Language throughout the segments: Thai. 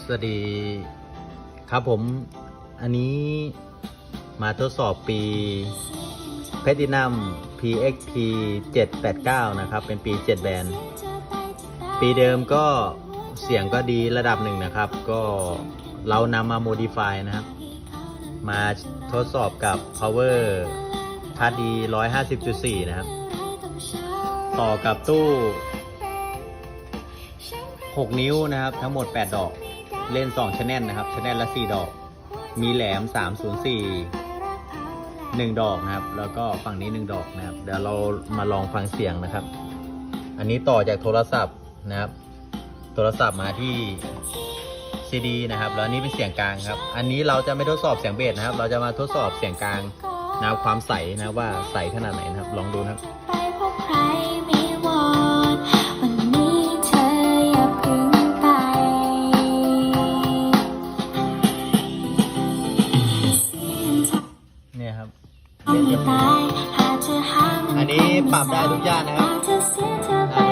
สวัสดีครับผมอันนี้มาทดสอบปี p l a t i n u m PXP 789 นะครับ เป็นปี 7 แบนปีเดิมก็เสียงก็ดีระดับหนึ่งนะครับ ก็เรานำมา modify นะครับ มาทดสอบกับ power คาดี 150.4 นะครับ ต่อกับตู้ 6 นิ้วนะครับ ทั้งหมด 8 ดอก เล่น2ชแนลนะครับชแนลละ 4 ดอก มีแหลม 304 1 ดอกนะครับ แล้วก็ฝั่งนี้ 1 ดอกนะครับ เดี๋ยวเรามาลองฟังเสียงนะครับ อันนี้ต่อจากโทรศัพท์นะครับ โทรศัพท์มาที่ซีดีนะครับ แล้วนี้เป็นเสียงกลางครับ อันนี้เราจะไม่ทดสอบเสียงเบสนะครับ เราจะมาทดสอบเสียงกลางนะครับความใสนะว่าใสขนาดไหนนะครับ ลองดูนะครับ องไม่ตายหากเธอหามันอันนี้ปรับได้ทุกย่านนะครับหากเธอเสียเธอไปอ่าดูนะครับ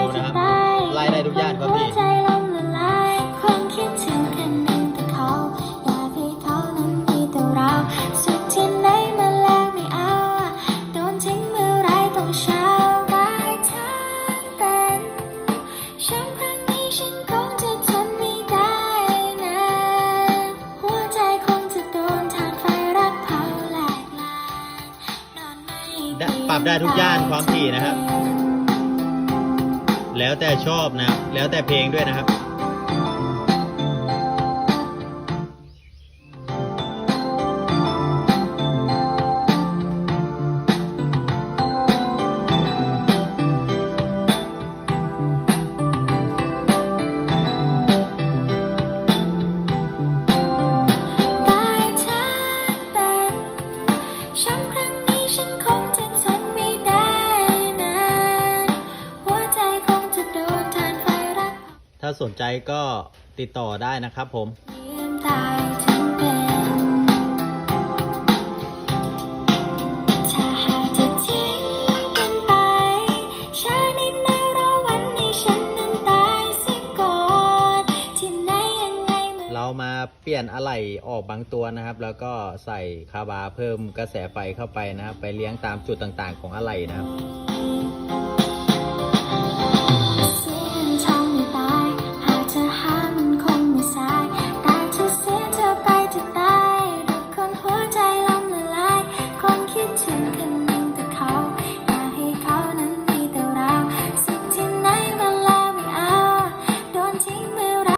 ปรับได้ทุกย่านความถี่นะครับ แล้วแต่ชอบนะ แล้วแต่เพลงด้วยนะครับ สนใจก็ติดต่อได้นะครับผมเพียงตายทั้งเป็นถ้าหากจะทิ้งกันไปชาตินี้รอวันนี้ฉันนั้นตายเสียก่อนที่ไหนยังไงเมื่อเรามาเปลี่ยนอะไหล่ออกบางตัวนะครับ แล้วก็ใส่คาบาเพิ่มกระแสไฟเข้าไปนะครับ ไปเลี้ยงตามจุดต่างๆ ของอะไหล่นะครับ